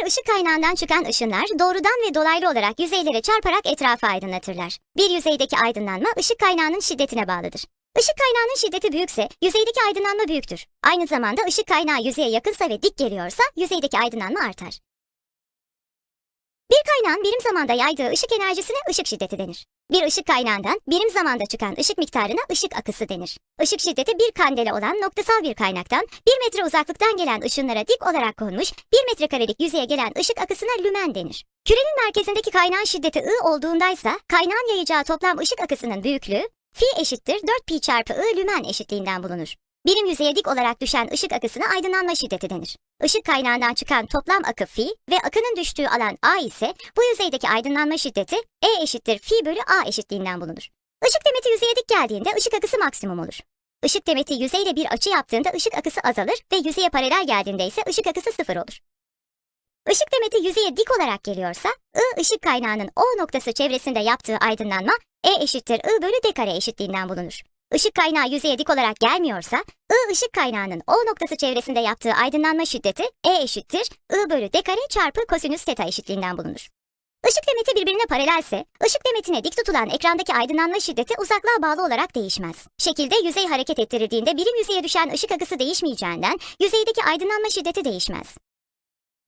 bir ışık kaynağından çıkan ışınlar doğrudan ve dolaylı olarak yüzeylere çarparak etrafı aydınlatırlar. Bir yüzeydeki aydınlanma ışık kaynağının şiddetine bağlıdır. Işık kaynağının şiddeti büyükse yüzeydeki aydınlanma büyüktür. Aynı zamanda ışık kaynağı yüzeye yakınsa ve dik geliyorsa yüzeydeki aydınlanma artar. Bir kaynağın birim zamanda yaydığı ışık enerjisine ışık şiddeti denir. Bir ışık kaynağından birim zamanda çıkan ışık miktarına ışık akısı denir. Işık şiddeti bir kandele olan noktasal bir kaynaktan bir metre uzaklıktan gelen ışınlara dik olarak konmuş bir metrekarelik yüzeye gelen ışık akısına lümen denir. Kürenin merkezindeki kaynağın şiddeti I olduğundaysa kaynağın yayacağı toplam ışık akısının büyüklüğü Fi eşittir 4 pi çarpı I lümen eşitliğinden bulunur. Birim yüzeye dik olarak düşen ışık akısına aydınlanma şiddeti denir. Işık kaynağından çıkan toplam akı fi ve akının düştüğü alan a ise bu yüzeydeki aydınlanma şiddeti E eşittir fi bölü a eşitliğinden bulunur. Işık demeti yüzeye dik geldiğinde ışık akısı maksimum olur. Işık demeti yüzeyle bir açı yaptığında ışık akısı azalır ve yüzeye paralel geldiğinde ise ışık akısı sıfır olur. Işık demeti yüzeye dik olarak geliyorsa, I ışık kaynağının O noktası çevresinde yaptığı aydınlanma E eşittir I bölü D kare eşitliğinden bulunur. Işık kaynağı yüzeye dik olarak gelmiyorsa, I ışık kaynağının O noktası çevresinde yaptığı aydınlanma şiddeti E eşittir I bölü D kare çarpı kosinüs teta eşitliğinden bulunur. Işık demeti birbirine paralelse, ışık demetine dik tutulan ekrandaki aydınlanma şiddeti uzaklığa bağlı olarak değişmez. Şekilde yüzey hareket ettirildiğinde birim yüzeye düşen ışık akısı değişmeyeceğinden yüzeydeki aydınlanma şiddeti değişmez.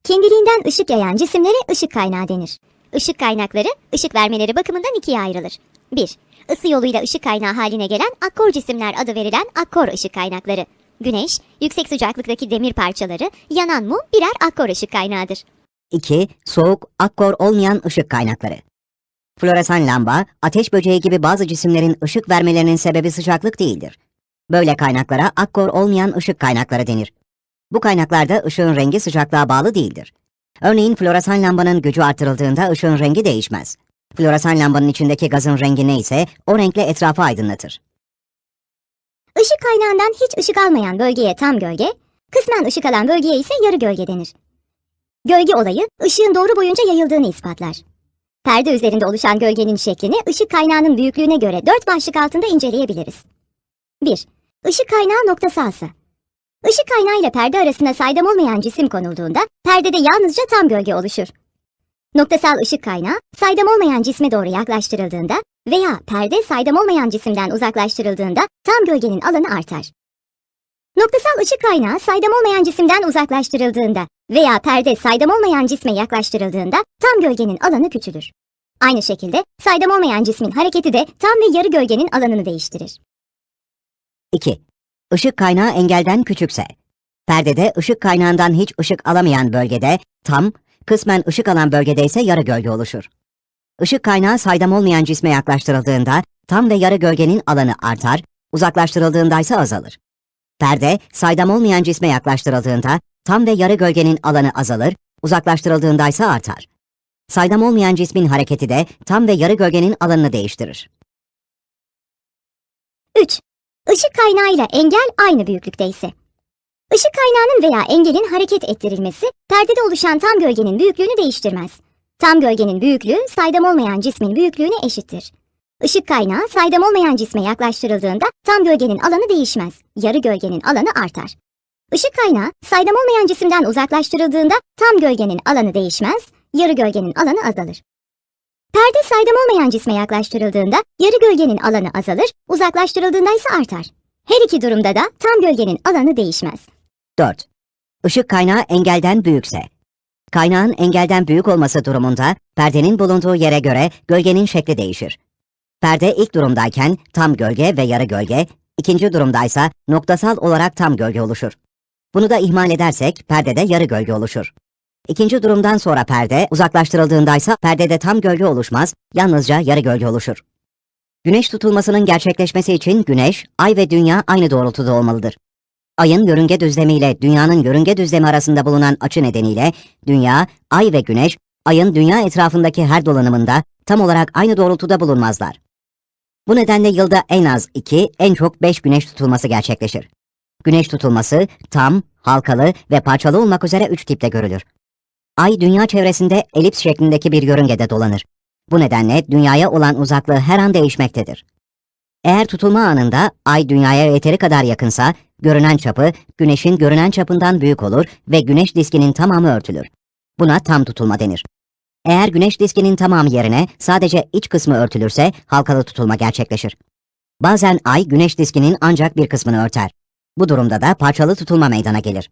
Kendiliğinden ışık yayan cisimlere ışık kaynağı denir. Işık kaynakları, ışık vermeleri bakımından ikiye ayrılır. 1. Isı yoluyla ışık kaynağı haline gelen akkor cisimler adı verilen akkor ışık kaynakları. Güneş, yüksek sıcaklıktaki demir parçaları, yanan mum birer akkor ışık kaynağıdır. 2. Soğuk, akkor olmayan ışık kaynakları. Floresan lamba, ateş böceği gibi bazı cisimlerin ışık vermelerinin sebebi sıcaklık değildir. Böyle kaynaklara akkor olmayan ışık kaynakları denir. Bu kaynaklarda ışığın rengi sıcaklığa bağlı değildir. Örneğin floresan lambanın gücü artırıldığında ışığın rengi değişmez. Floresan lambanın içindeki gazın rengi neyse o renkle etrafı aydınlatır. Işık kaynağından hiç ışık almayan bölgeye tam gölge, kısmen ışık alan bölgeye ise yarı gölge denir. Gölge olayı, ışığın doğru boyunca yayıldığını ispatlar. Perde üzerinde oluşan gölgenin şeklini ışık kaynağının büyüklüğüne göre dört başlık altında inceleyebiliriz. 1. Işık kaynağı noktasalsa. Işık kaynağı ile perde arasına saydam olmayan cisim konulduğunda perdede yalnızca tam gölge oluşur. Noktasal ışık kaynağı saydam olmayan cisme doğru yaklaştırıldığında veya perde saydam olmayan cisimden uzaklaştırıldığında tam gölgenin alanı artar. Noktasal ışık kaynağı saydam olmayan cisimden uzaklaştırıldığında veya perde saydam olmayan cisme yaklaştırıldığında tam gölgenin alanı küçülür. Aynı şekilde saydam olmayan cismin hareketi de tam ve yarı gölgenin alanını değiştirir. 2. Işık kaynağı engelden küçükse. Perdede ışık kaynağından hiç ışık alamayan bölgede tam, kısmen ışık alan bölgede ise yarı gölge oluşur. Işık kaynağı saydam olmayan cisme yaklaştırıldığında tam ve yarı gölgenin alanı artar, uzaklaştırıldığında ise azalır. Perde, saydam olmayan cisme yaklaştırıldığında tam ve yarı gölgenin alanı azalır, uzaklaştırıldığında ise artar. Saydam olmayan cismin hareketi de tam ve yarı gölgenin alanını değiştirir. 3. Işık kaynağı ile engel aynı büyüklükte ise. Işık kaynağının veya engelin hareket ettirilmesi perdede oluşan tam gölgenin büyüklüğünü değiştirmez. Tam gölgenin büyüklüğü saydam olmayan cismin büyüklüğüne eşittir. Işık kaynağı saydam olmayan cisme yaklaştırıldığında tam gölgenin alanı değişmez. Yarı gölgenin alanı artar. Işık kaynağı saydam olmayan cisimden uzaklaştırıldığında tam gölgenin alanı değişmez, yarı gölgenin alanı azalır. Perde saydam olmayan cisme yaklaştırıldığında yarı gölgenin alanı azalır, uzaklaştırıldığında ise artar. Her iki durumda da tam gölgenin alanı değişmez. 4. Işık kaynağı engelden büyükse. Kaynağın engelden büyük olması durumunda perdenin bulunduğu yere göre gölgenin şekli değişir. Perde ilk durumdayken tam gölge ve yarı gölge, ikinci durumdaysa noktasal olarak tam gölge oluşur. Bunu da ihmal edersek perdede yarı gölge oluşur. İkinci durumdan sonra perde uzaklaştırıldığındaysa perdede tam gölge oluşmaz, yalnızca yarı gölge oluşur. Güneş tutulmasının gerçekleşmesi için güneş, ay ve dünya aynı doğrultuda olmalıdır. Ayın yörünge düzlemi ile dünyanın yörünge düzlemi arasında bulunan açı nedeniyle dünya, ay ve güneş, ayın dünya etrafındaki her dolanımında tam olarak aynı doğrultuda bulunmazlar. Bu nedenle yılda en az 2, en çok 5 güneş tutulması gerçekleşir. Güneş tutulması tam, halkalı ve parçalı olmak üzere 3 tipte görülür. Ay dünya çevresinde elips şeklindeki bir yörüngede dolanır. Bu nedenle dünyaya olan uzaklığı her an değişmektedir. Eğer tutulma anında ay dünyaya yeteri kadar yakınsa, görünen çapı güneşin görünen çapından büyük olur ve güneş diskinin tamamı örtülür. Buna tam tutulma denir. Eğer güneş diskinin tamamı yerine sadece iç kısmı örtülürse halkalı tutulma gerçekleşir. Bazen ay güneş diskinin ancak bir kısmını örter. Bu durumda da parçalı tutulma meydana gelir.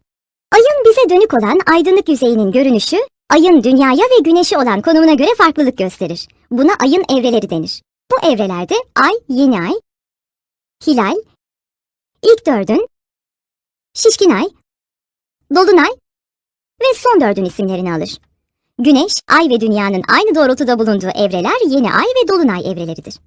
Ayın bize dönük olan aydınlık yüzeyinin görünüşü, ayın dünyaya ve güneşe olan konumuna göre farklılık gösterir. Buna ayın evreleri denir. Bu evrelerde ay, yeni ay, hilal, ilk dördün, şişkin ay, dolunay ve son dördün isimlerini alır. Güneş, ay ve dünyanın aynı doğrultuda bulunduğu evreler yeni ay ve dolunay evreleridir.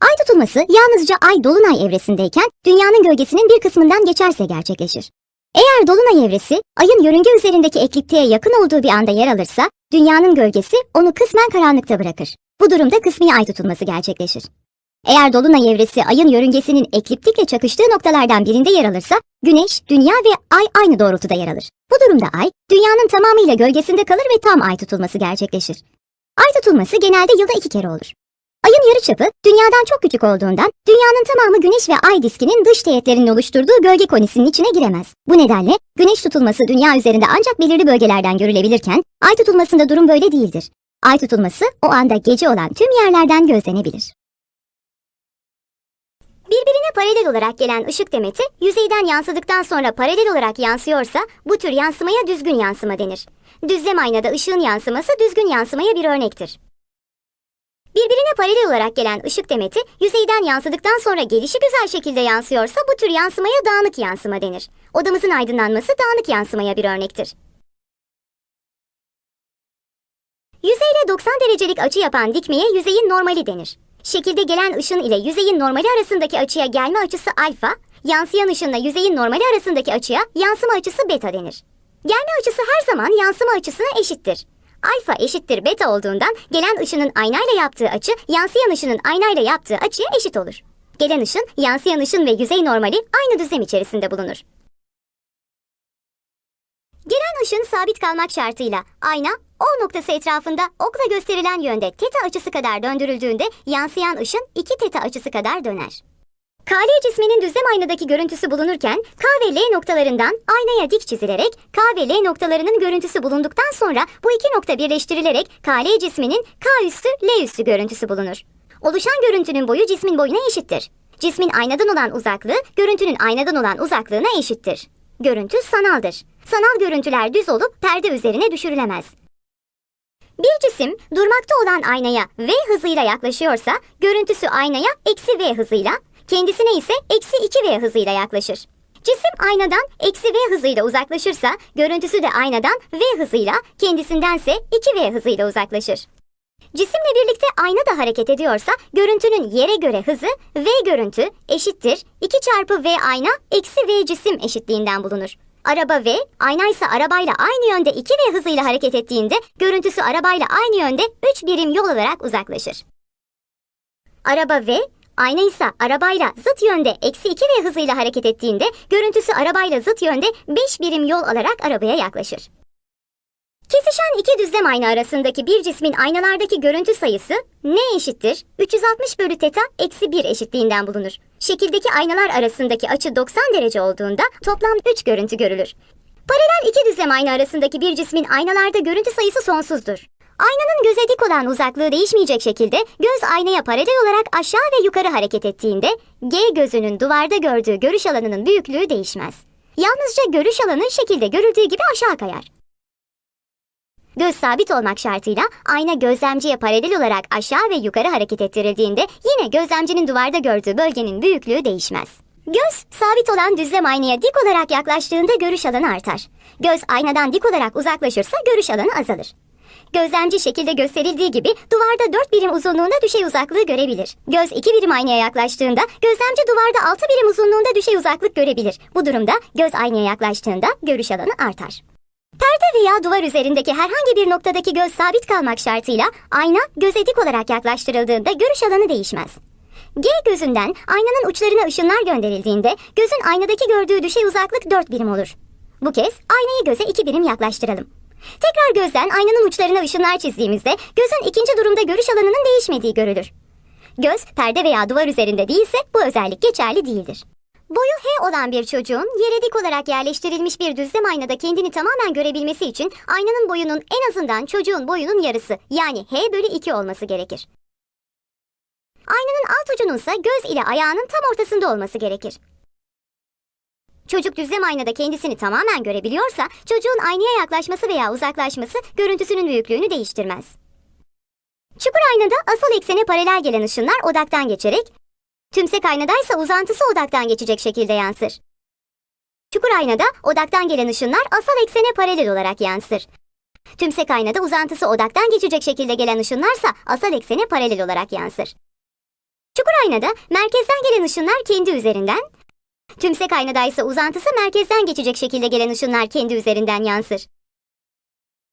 Ay tutulması yalnızca ay dolunay evresindeyken dünyanın gölgesinin bir kısmından geçerse gerçekleşir. Eğer dolunay evresi ayın yörünge üzerindeki ekliptiğe yakın olduğu bir anda yer alırsa dünyanın gölgesi onu kısmen karanlıkta bırakır. Bu durumda kısmi ay tutulması gerçekleşir. Eğer dolunay evresi ayın yörüngesinin ekliptikle çakıştığı noktalardan birinde yer alırsa güneş, dünya ve ay aynı doğrultuda yer alır. Bu durumda ay dünyanın tamamıyla gölgesinde kalır ve tam ay tutulması gerçekleşir. Ay tutulması genelde yılda iki kere olur. Ayın yarıçapı dünyadan çok küçük olduğundan dünyanın tamamı güneş ve ay diskinin dış teğetlerinin oluşturduğu gölge konisinin içine giremez. Bu nedenle güneş tutulması dünya üzerinde ancak belirli bölgelerden görülebilirken ay tutulmasında durum böyle değildir. Ay tutulması o anda gece olan tüm yerlerden gözlenebilir. Birbirine paralel olarak gelen ışık demeti yüzeyden yansıdıktan sonra paralel olarak yansıyorsa bu tür yansımaya düzgün yansıma denir. Düzlem aynada ışığın yansıması düzgün yansımaya bir örnektir. Birbirine paralel olarak gelen ışık demeti yüzeyden yansıdıktan sonra gelişi güzel şekilde yansıyorsa bu tür yansımaya dağınık yansıma denir. Odamızın aydınlanması dağınık yansımaya bir örnektir. Yüzeyle 90 derecelik açı yapan dikmeye yüzeyin normali denir. Şekilde gelen ışın ile yüzeyin normali arasındaki açıya gelme açısı alfa, yansıyan ışınla yüzeyin normali arasındaki açıya yansıma açısı beta denir. Gelme açısı her zaman yansıma açısına eşittir. Alfa eşittir beta olduğundan gelen ışının aynayla yaptığı açı yansıyan ışının aynayla yaptığı açıya eşit olur. Gelen ışın, yansıyan ışın ve yüzey normali aynı düzlem içerisinde bulunur. Gelen ışın sabit kalmak şartıyla ayna O noktası etrafında okla gösterilen yönde teta açısı kadar döndürüldüğünde yansıyan ışın 2 teta açısı kadar döner. KL cisminin düzlem aynadaki görüntüsü bulunurken K ve L noktalarından aynaya dik çizilerek K ve L noktalarının görüntüsü bulunduktan sonra bu iki nokta birleştirilerek KL cisminin K üssü L üssü görüntüsü bulunur. Oluşan görüntünün boyu cismin boyuna eşittir. Cismin aynadan olan uzaklığı görüntünün aynadan olan uzaklığına eşittir. Görüntü sanaldır. Sanal görüntüler düz olup perde üzerine düşürülemez. Bir cisim durmakta olan aynaya v hızıyla yaklaşıyorsa görüntüsü aynaya eksi v hızıyla, kendisine ise eksi 2v hızıyla yaklaşır. Cisim aynadan eksi v hızıyla uzaklaşırsa görüntüsü de aynadan v hızıyla, kendisindense 2v hızıyla uzaklaşır. Cisimle birlikte ayna da hareket ediyorsa görüntünün yere göre hızı v görüntü eşittir 2 çarpı v ayna eksi v cisim eşitliğinden bulunur. Araba V, ayna ise arabayla aynı yönde 2V hızıyla hareket ettiğinde görüntüsü arabayla aynı yönde 3 birim yol olarak uzaklaşır. Araba V, ayna ise arabayla zıt yönde eksi 2V hızıyla hareket ettiğinde görüntüsü arabayla zıt yönde 5 birim yol alarak arabaya yaklaşır. Kesişen iki düzlem ayna arasındaki bir cismin aynalardaki görüntü sayısı n eşittir 360 bölü teta eksi 1 eşitliğinden bulunur. Şekildeki aynalar arasındaki açı 90 derece olduğunda toplam 3 görüntü görülür. Paralel iki düzlem ayna arasındaki bir cismin aynalarda görüntü sayısı sonsuzdur. Aynanın göze dik olan uzaklığı değişmeyecek şekilde göz aynaya paralel olarak aşağı ve yukarı hareket ettiğinde G gözünün duvarda gördüğü görüş alanının büyüklüğü değişmez. Yalnızca görüş alanı şekilde görüldüğü gibi aşağı kayar. Göz sabit olmak şartıyla ayna gözlemciye paralel olarak aşağı ve yukarı hareket ettirildiğinde yine gözlemcinin duvarda gördüğü bölgenin büyüklüğü değişmez. Göz sabit olan düzlem aynaya dik olarak yaklaştığında görüş alanı artar. Göz aynadan dik olarak uzaklaşırsa görüş alanı azalır. Gözlemci şekilde gösterildiği gibi duvarda 4 birim uzunluğunda düşey uzaklığı görebilir. Göz 2 birim aynaya yaklaştığında gözlemci duvarda 6 birim uzunluğunda düşey uzaklık görebilir. Bu durumda göz aynaya yaklaştığında görüş alanı artar. Perde veya duvar üzerindeki herhangi bir noktadaki göz sabit kalmak şartıyla ayna göze dik olarak yaklaştırıldığında görüş alanı değişmez. G gözünden aynanın uçlarına ışınlar gönderildiğinde gözün aynadaki gördüğü düşey uzaklık 4 birim olur. Bu kez aynayı göze 2 birim yaklaştıralım. Tekrar gözden aynanın uçlarına ışınlar çizdiğimizde gözün ikinci durumda görüş alanının değişmediği görülür. Göz perde veya duvar üzerinde değilse bu özellik geçerli değildir. Boyu H olan bir çocuğun yere dik olarak yerleştirilmiş bir düzlem aynada kendini tamamen görebilmesi için aynanın boyunun en azından çocuğun boyunun yarısı yani H bölü 2 olması gerekir. Aynanın alt ucunun ise göz ile ayağının tam ortasında olması gerekir. Çocuk düzlem aynada kendisini tamamen görebiliyorsa çocuğun aynaya yaklaşması veya uzaklaşması görüntüsünün büyüklüğünü değiştirmez. Çukur aynada asal eksene paralel gelen ışınlar odaktan geçerek, tümsek aynadaysa uzantısı odaktan geçecek şekilde yansır. Çukur aynada odaktan gelen ışınlar asal eksene paralel olarak yansır. Tümsek aynada uzantısı odaktan geçecek şekilde gelen ışınlarsa asal eksene paralel olarak yansır. Çukur aynada merkezden gelen ışınlar kendi üzerinden, tümsek aynadaysa uzantısı merkezden geçecek şekilde gelen ışınlar kendi üzerinden yansır.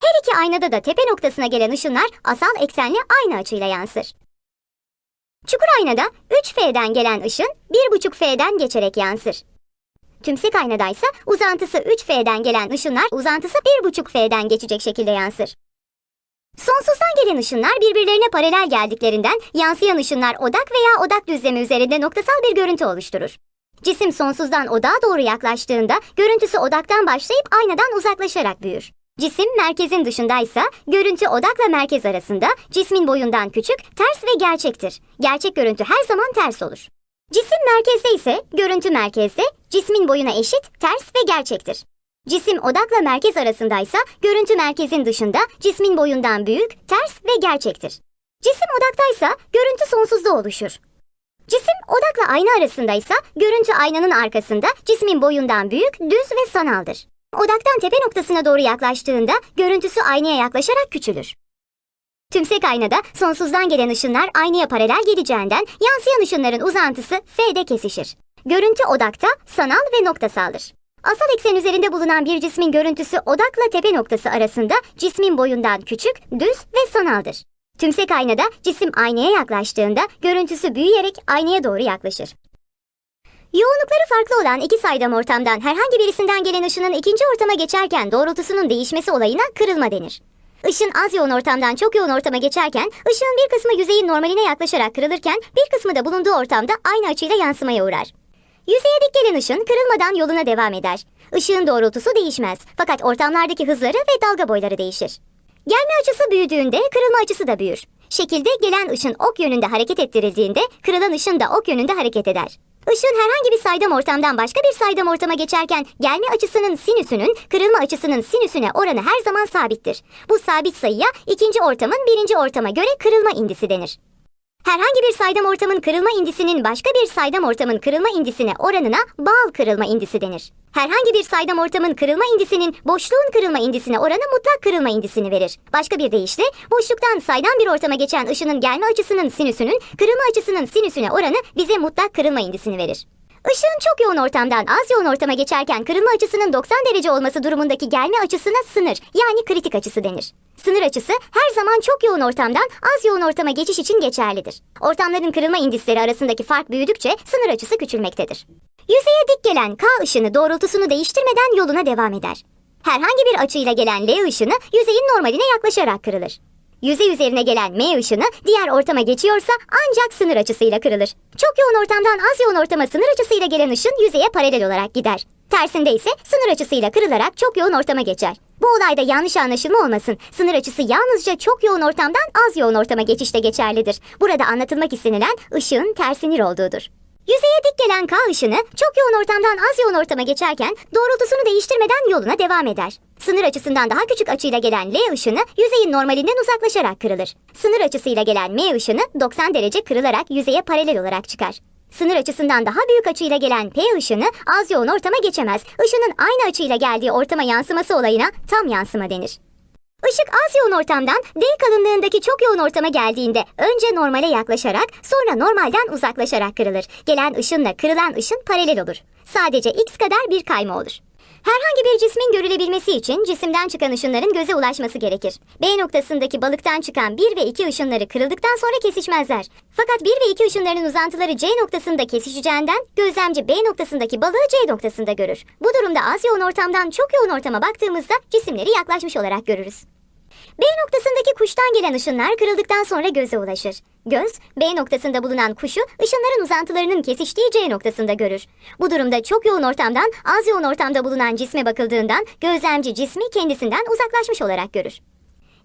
Her iki aynada da tepe noktasına gelen ışınlar asal eksenle aynı açıyla yansır. Çukur aynada 3F'den gelen ışın 1,5F'den geçerek yansır. Tümsek aynadaysa uzantısı 3F'den gelen ışınlar uzantısı 1,5F'den geçecek şekilde yansır. Sonsuzdan gelen ışınlar birbirlerine paralel geldiklerinden yansıyan ışınlar odak veya odak düzlemi üzerinde noktasal bir görüntü oluşturur. Cisim sonsuzdan odağa doğru yaklaştığında görüntüsü odaktan başlayıp aynadan uzaklaşarak büyür. Cisim merkezin dışındaysa görüntü odakla merkez arasında cismin boyundan küçük, ters ve gerçektir. Gerçek görüntü her zaman ters olur. Cisim merkezde ise görüntü merkezde, cismin boyuna eşit, ters ve gerçektir. Cisim odakla merkez arasındaysa görüntü merkezin dışında cismin boyundan büyük, ters ve gerçektir. Cisim odaktaysa görüntü sonsuzda oluşur. Cisim odakla ayna arasındaysa görüntü aynanın arkasında cismin boyundan büyük, düz ve sanaldır. Odaktan tepe noktasına doğru yaklaştığında görüntüsü aynaya yaklaşarak küçülür. Tümsek aynada sonsuzdan gelen ışınlar aynaya paralel geleceğinden yansıyan ışınların uzantısı F'de kesişir. Görüntü odakta sanal ve noktasaldır. Asal eksen üzerinde bulunan bir cismin görüntüsü odakla tepe noktası arasında cismin boyundan küçük, düz ve sanaldır. Tümsek aynada cisim aynaya yaklaştığında görüntüsü büyüyerek aynaya doğru yaklaşır. Yoğunlukları farklı olan iki saydam ortamdan herhangi birisinden gelen ışının ikinci ortama geçerken doğrultusunun değişmesi olayına kırılma denir. Işın az yoğun ortamdan çok yoğun ortama geçerken ışığın bir kısmı yüzeyin normaline yaklaşarak kırılırken bir kısmı da bulunduğu ortamda aynı açıyla yansımaya uğrar. Yüzeye dik gelen ışın kırılmadan yoluna devam eder. Işığın doğrultusu değişmez fakat ortamlardaki hızları ve dalga boyları değişir. Gelme açısı büyüdüğünde kırılma açısı da büyür. Şekilde gelen ışın ok yönünde hareket ettirildiğinde kırılan ışın da ok yönünde hareket eder. Işığın herhangi bir saydam ortamdan başka bir saydam ortama geçerken gelme açısının sinüsünün kırılma açısının sinüsüne oranı her zaman sabittir. Bu sabit sayıya ikinci ortamın birinci ortama göre kırılma indisi denir. Herhangi bir saydam ortamın kırılma indisinin başka bir saydam ortamın kırılma indisine oranına bağıl kırılma indisi denir. Herhangi bir saydam ortamın kırılma indisinin boşluğun kırılma indisine oranı mutlak kırılma indisini verir. Başka bir deyişle boşluktan saydam bir ortama geçen ışının gelme açısının sinüsünün kırılma açısının sinüsüne oranı bize mutlak kırılma indisini verir. Işığın çok yoğun ortamdan az yoğun ortama geçerken kırılma açısının 90 derece olması durumundaki gelme açısına sınır yani kritik açısı denir. Sınır açısı her zaman çok yoğun ortamdan az yoğun ortama geçiş için geçerlidir. Ortamların kırılma indisleri arasındaki fark büyüdükçe sınır açısı küçülmektedir. Yüzeye dik gelen K ışını doğrultusunu değiştirmeden yoluna devam eder. Herhangi bir açıyla gelen L ışını yüzeyin normaline yaklaşarak kırılır. Yüzey üzerine gelen M ışını diğer ortama geçiyorsa ancak sınır açısıyla kırılır. Çok yoğun ortamdan az yoğun ortama sınır açısıyla gelen ışın yüzeye paralel olarak gider. Tersinde ise sınır açısıyla kırılarak çok yoğun ortama geçer. Bu olayda yanlış anlaşılma olmasın. Sınır açısı yalnızca çok yoğun ortamdan az yoğun ortama geçişte geçerlidir. Burada anlatılmak istenilen ışığın tersinir olduğudur. Yüzeye dik gelen K ışını çok yoğun ortamdan az yoğun ortama geçerken doğrultusunu değiştirmeden yoluna devam eder. Sınır açısından daha küçük açıyla gelen L ışını yüzeyin normalinden uzaklaşarak kırılır. Sınır açısıyla gelen M ışını 90 derece kırılarak yüzeye paralel olarak çıkar. Sınır açısından daha büyük açıyla gelen P ışını az yoğun ortama geçemez. Işının aynı açıyla geldiği ortama yansıması olayına tam yansıma denir. Işık az yoğun ortamdan D kalınlığındaki çok yoğun ortama geldiğinde önce normale yaklaşarak sonra normalden uzaklaşarak kırılır. Gelen ışınla kırılan ışın paralel olur. Sadece x kadar bir kayma olur. Herhangi bir cismin görülebilmesi için cisimden çıkan ışınların göze ulaşması gerekir. B noktasındaki balıktan çıkan 1 ve 2 ışınları kırıldıktan sonra kesişmezler. Fakat 1 ve 2 ışınların uzantıları C noktasında kesişeceğinden gözlemci B noktasındaki balığı C noktasında görür. Bu durumda az yoğun ortamdan çok yoğun ortama baktığımızda cisimleri yaklaşmış olarak görürüz. B noktasındaki kuştan gelen ışınlar kırıldıktan sonra göze ulaşır. Göz, B noktasında bulunan kuşu ışınların uzantılarının kesiştiği C noktasında görür. Bu durumda çok yoğun ortamdan az yoğun ortamda bulunan cisme bakıldığından gözlemci cismi kendisinden uzaklaşmış olarak görür.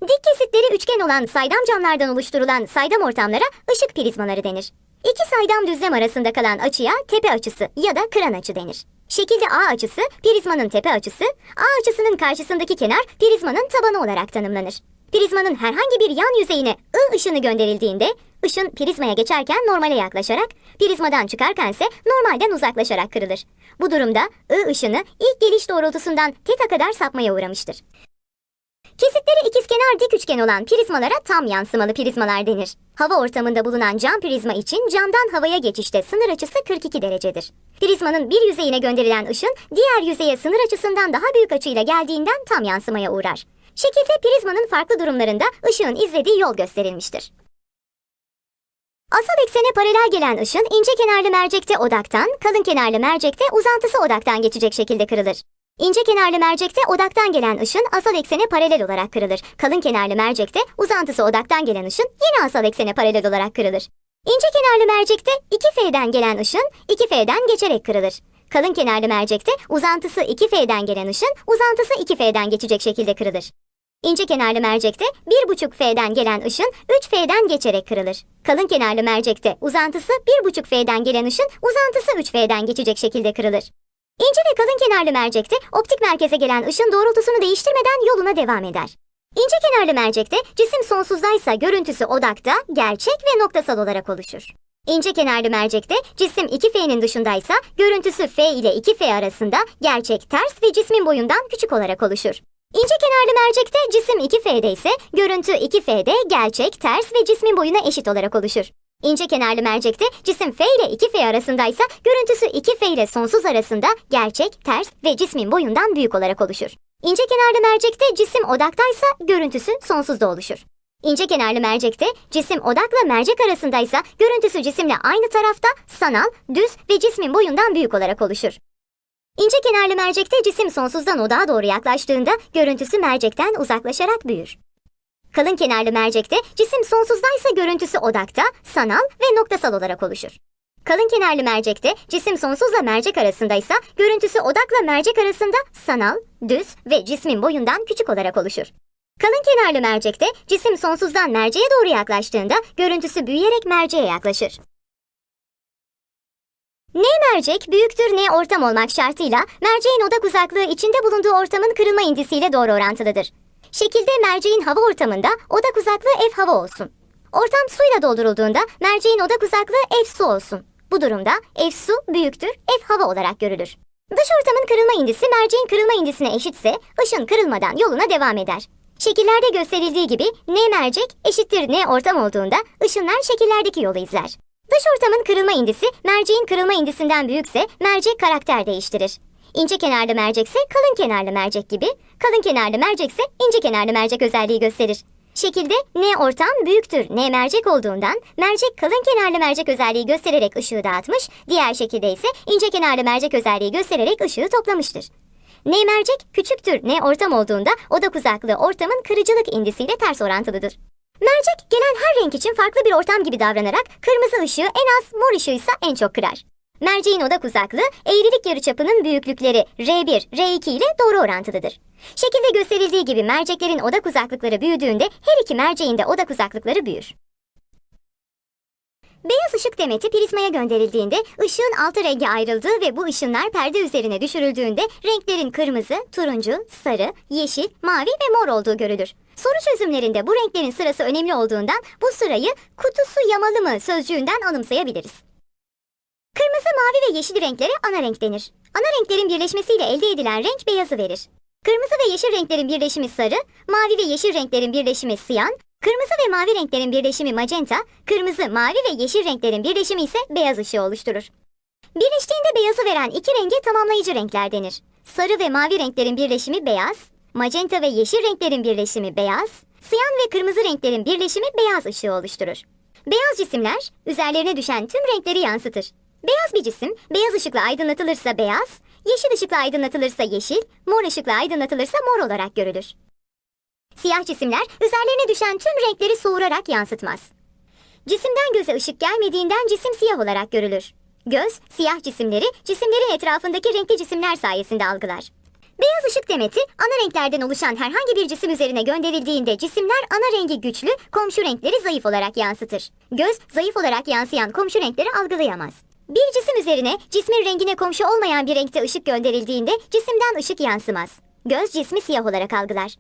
Dik kesitleri üçgen olan saydam camlardan oluşturulan saydam ortamlara ışık prizmaları denir. İki saydam düzlem arasında kalan açıya tepe açısı ya da kıran açı denir. Şekilde A açısı prizmanın tepe açısı, A açısının karşısındaki kenar prizmanın tabanı olarak tanımlanır. Prizmanın herhangi bir yan yüzeyine I ışını gönderildiğinde ışın prizmaya geçerken normale yaklaşarak, prizmadan çıkarkense normalden uzaklaşarak kırılır. Bu durumda I ışını ilk geliş doğrultusundan teta kadar sapmaya uğramıştır. Kesitleri ikizkenar dik üçgen olan prizmalara tam yansımalı prizmalar denir. Hava ortamında bulunan cam prizma için camdan havaya geçişte sınır açısı 42 derecedir. Prizmanın bir yüzeyine gönderilen ışın diğer yüzeye sınır açısından daha büyük açıyla geldiğinden tam yansımaya uğrar. Şekilde prizmanın farklı durumlarında ışığın izlediği yol gösterilmiştir. Asal eksene paralel gelen ışın ince kenarlı mercekte odaktan, kalın kenarlı mercekte uzantısı odaktan geçecek şekilde kırılır. İnce kenarlı mercekte odaktan gelen ışın asal eksene paralel olarak kırılır. Kalın kenarlı mercekte uzantısı odaktan gelen ışın yine asal eksene paralel olarak kırılır. İnce kenarlı mercekte 2F'den gelen ışın 2F'den geçerek kırılır. Kalın kenarlı mercekte uzantısı 2F'den gelen ışın uzantısı 2F'den geçecek şekilde kırılır. İnce kenarlı mercekte 1,5F'den gelen ışın 3F'den geçerek kırılır. Kalın kenarlı mercekte uzantısı 1,5F'den gelen ışın uzantısı 3F'den geçecek şekilde kırılır. İnce ve kalın kenarlı mercekte optik merkeze gelen ışın doğrultusunu değiştirmeden yoluna devam eder. İnce kenarlı mercekte cisim sonsuzdaysa görüntüsü odakta, gerçek ve noktasal olarak oluşur. İnce kenarlı mercekte cisim 2F'nin dışındaysa görüntüsü F ile 2F arasında gerçek ters ve cismin boyundan küçük olarak oluşur. İnce kenarlı mercekte cisim 2F'de ise görüntü 2F'de gerçek ters ve cismin boyuna eşit olarak oluşur. İnce kenarlı mercekte cisim F ile 2F arasındaysa görüntüsü 2F ile sonsuz arasında gerçek, ters ve cismin boyundan büyük olarak oluşur. İnce kenarlı mercekte cisim odaktaysa görüntüsü sonsuzda oluşur. İnce kenarlı mercekte cisim odakla mercek arasındaysa görüntüsü cisimle aynı tarafta sanal, düz ve cismin boyundan büyük olarak oluşur. İnce kenarlı mercekte cisim sonsuzdan odağa doğru yaklaştığında görüntüsü mercekten uzaklaşarak büyür. Kalın kenarlı mercekte cisim sonsuzdaysa görüntüsü odakta, sanal ve noktasal olarak oluşur. Kalın kenarlı mercekte cisim sonsuzla mercek arasındaysa görüntüsü odakla mercek arasında sanal, düz ve cismin boyundan küçük olarak oluşur. Kalın kenarlı mercekte cisim sonsuzdan merceğe doğru yaklaştığında görüntüsü büyüyerek merceğe yaklaşır. N mercek büyüktür N ortam olmak şartıyla merceğin odak uzaklığı içinde bulunduğu ortamın kırılma indisiyle doğru orantılıdır. Şekilde merceğin hava ortamında odak uzaklığı F hava olsun. Ortam suyla doldurulduğunda merceğin odak uzaklığı F su olsun. Bu durumda F su büyüktür F hava olarak görülür. Dış ortamın kırılma indisi merceğin kırılma indisine eşitse ışın kırılmadan yoluna devam eder. Şekillerde gösterildiği gibi N mercek eşittir N ortam olduğunda ışınlar şekillerdeki yolu izler. Dış ortamın kırılma indisi merceğin kırılma indisinden büyükse mercek karakter değiştirir. İnce kenarlı mercekse kalın kenarlı mercek gibi, kalın kenarlı mercekse ince kenarlı mercek özelliği gösterir. Şekilde N ortam büyüktür N mercek olduğundan mercek kalın kenarlı mercek özelliği göstererek ışığı dağıtmış, diğer şekilde ise ince kenarlı mercek özelliği göstererek ışığı toplamıştır. N mercek küçüktür N ortam olduğunda odak uzaklığı ortamın kırıcılık indisiyle ters orantılıdır. Mercek gelen her renk için farklı bir ortam gibi davranarak kırmızı ışığı en az mor ışığıysa en çok kırar. Merceğin odak uzaklığı eğrilik yarıçapının büyüklükleri R1, R2 ile doğru orantılıdır. Şekilde gösterildiği gibi merceklerin odak uzaklıkları büyüdüğünde her iki merceğin de odak uzaklıkları büyür. Beyaz ışık demeti prizmaya gönderildiğinde ışığın altı renge ayrıldığı ve bu ışınlar perde üzerine düşürüldüğünde renklerin kırmızı, turuncu, sarı, yeşil, mavi ve mor olduğu görülür. Soru çözümlerinde bu renklerin sırası önemli olduğundan bu sırayı kutusu yamalı mı sözcüğünden anımsayabiliriz. Kırmızı, mavi ve yeşil renklere ana renk denir. Ana renklerin birleşmesiyle elde edilen renk beyazı verir. Kırmızı ve yeşil renklerin birleşimi sarı, mavi ve yeşil renklerin birleşimi siyan, kırmızı ve mavi renklerin birleşimi magenta, kırmızı, mavi ve yeşil renklerin birleşimi ise beyaz ışığı oluşturur. Birleştiğinde beyazı veren iki renge tamamlayıcı renkler denir. Sarı ve mavi renklerin birleşimi beyaz, magenta ve yeşil renklerin birleşimi beyaz, siyan ve kırmızı renklerin birleşimi beyaz ışığı oluşturur. Beyaz cisimler üzerlerine düşen tüm renkleri yansıtır. Beyaz bir cisim beyaz ışıkla aydınlatılırsa beyaz, yeşil ışıkla aydınlatılırsa yeşil, mor ışıkla aydınlatılırsa mor olarak görülür. Siyah cisimler üzerlerine düşen tüm renkleri soğurarak yansıtmaz. Cisimden göze ışık gelmediğinden cisim siyah olarak görülür. Göz, siyah cisimleri cisimlerin etrafındaki renkli cisimler sayesinde algılar. Beyaz ışık demeti ana renklerden oluşan herhangi bir cisim üzerine gönderildiğinde cisimler ana rengi güçlü, komşu renkleri zayıf olarak yansıtır. Göz zayıf olarak yansıyan komşu renkleri algılayamaz. Bir cisim üzerine cismin rengine komşu olmayan bir renkte ışık gönderildiğinde cisimden ışık yansımaz. Göz cismi siyah olarak algılar.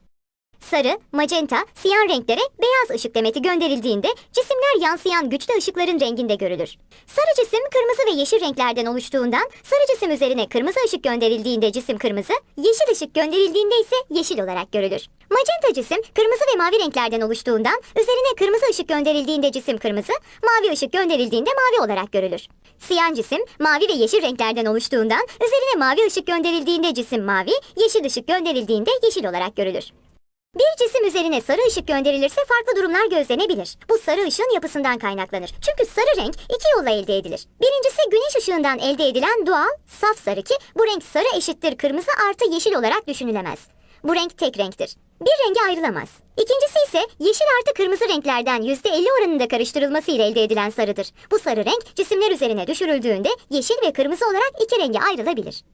Sarı, magenta, siyan renklere beyaz ışık demeti gönderildiğinde cisimler yansıyan güçlü ışıkların renginde görülür. Sarı cisim kırmızı ve yeşil renklerden oluştuğundan sarı cisim üzerine kırmızı ışık gönderildiğinde cisim kırmızı, yeşil ışık gönderildiğinde ise yeşil olarak görülür. Magenta cisim kırmızı ve mavi renklerden oluştuğundan üzerine kırmızı ışık gönderildiğinde cisim kırmızı, mavi ışık gönderildiğinde mavi olarak görülür. Siyan cisim mavi ve yeşil renklerden oluştuğundan üzerine mavi ışık gönderildiğinde cisim mavi, yeşil ışık gönderildiğinde yeşil olarak görülür. Bir cisim üzerine sarı ışık gönderilirse farklı durumlar gözlenebilir. Bu sarı ışığın yapısından kaynaklanır. Çünkü sarı renk iki yolla elde edilir. Birincisi güneş ışığından elde edilen doğal, saf sarı ki bu renk sarı eşittir kırmızı artı yeşil olarak düşünülemez. Bu renk tek renktir. Bir renge ayrılamaz. İkincisi ise yeşil artı kırmızı renklerden %50 oranında karıştırılması ile elde edilen sarıdır. Bu sarı renk cisimler üzerine düşürüldüğünde yeşil ve kırmızı olarak iki renge ayrılabilir.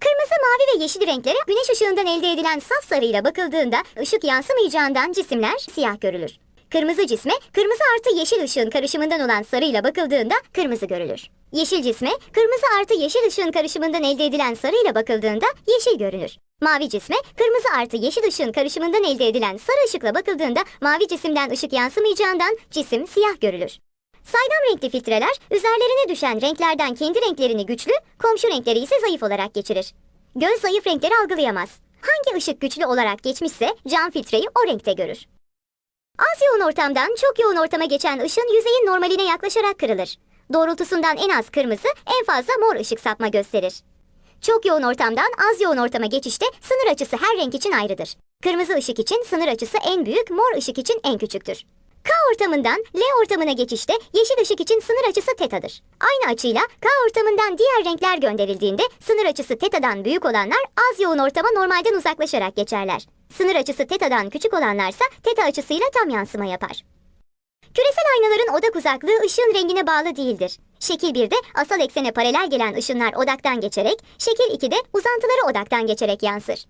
Kırmızı, mavi ve yeşil renklere güneş ışığından elde edilen saf sarıyla bakıldığında ışık yansımayacağından cisimler siyah görülür. Kırmızı cisme kırmızı artı yeşil ışığın karışımından olan sarıyla bakıldığında kırmızı görülür. Yeşil cisme kırmızı artı yeşil ışığın karışımından elde edilen sarıyla bakıldığında yeşil görünür. Mavi cisme kırmızı artı yeşil ışığın karışımından elde edilen sarı ışıkla bakıldığında mavi cisimden ışık yansımayacağından cisim siyah görülür. Saydam renkli filtreler üzerlerine düşen renklerden kendi renklerini güçlü, komşu renkleri ise zayıf olarak geçirir. Göz zayıf renkleri algılayamaz. Hangi ışık güçlü olarak geçmişse cam filtreyi o renkte görür. Az yoğun ortamdan çok yoğun ortama geçen ışın yüzeyin normaline yaklaşarak kırılır. Doğrultusundan en az kırmızı, en fazla mor ışık sapma gösterir. Çok yoğun ortamdan az yoğun ortama geçişte sınır açısı her renk için ayrıdır. Kırmızı ışık için sınır açısı en büyük, mor ışık için en küçüktür. K ortamından L ortamına geçişte yeşil ışık için sınır açısı tetadır. Aynı açıyla K ortamından diğer renkler gönderildiğinde sınır açısı tetadan büyük olanlar az yoğun ortama normalden uzaklaşarak geçerler. Sınır açısı tetadan küçük olanlarsa teta açısıyla tam yansıma yapar. Küresel aynaların odak uzaklığı ışığın rengine bağlı değildir. Şekil 1'de asal eksene paralel gelen ışınlar odaktan geçerek, şekil 2'de uzantıları odaktan geçerek yansır.